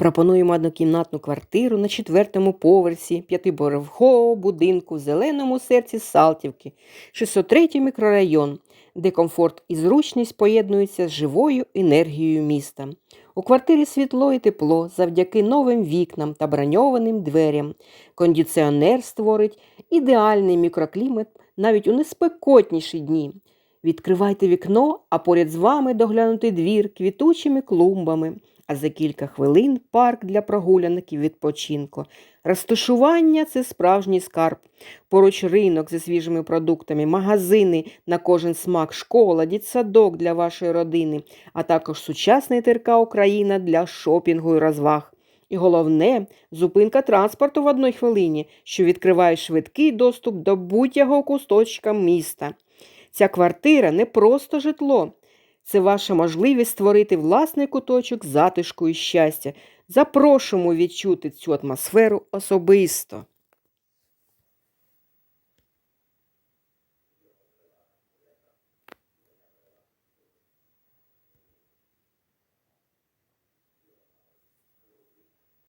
Пропонуємо однокімнатну квартиру на четвертому поверсі п'ятиборового будинку в зеленому серці Салтівки, 603 мікрорайон, де комфорт і зручність поєднуються з живою енергією міста. У квартирі світло і тепло завдяки новим вікнам та броньованим дверям. Кондиціонер створить ідеальний мікроклімат навіть у неспекотніші дні. Відкривайте вікно, а поряд з вами доглянутий двір квітучими клумбами, а за кілька хвилин парк для прогулянок і відпочинку. Розташування це справжній скарб. Поруч ринок зі свіжими продуктами, магазини на кожен смак, школа, дітсадок для вашої родини, а також сучасний ТРК Україна для шопінгу і розваг. І головне зупинка транспорту в одній хвилині, що відкриває швидкий доступ до будь-якого кусточка міста. Ця квартира не просто житло, це ваша можливість створити власний куточок затишку і щастя. Запрошуємо відчути цю атмосферу особисто.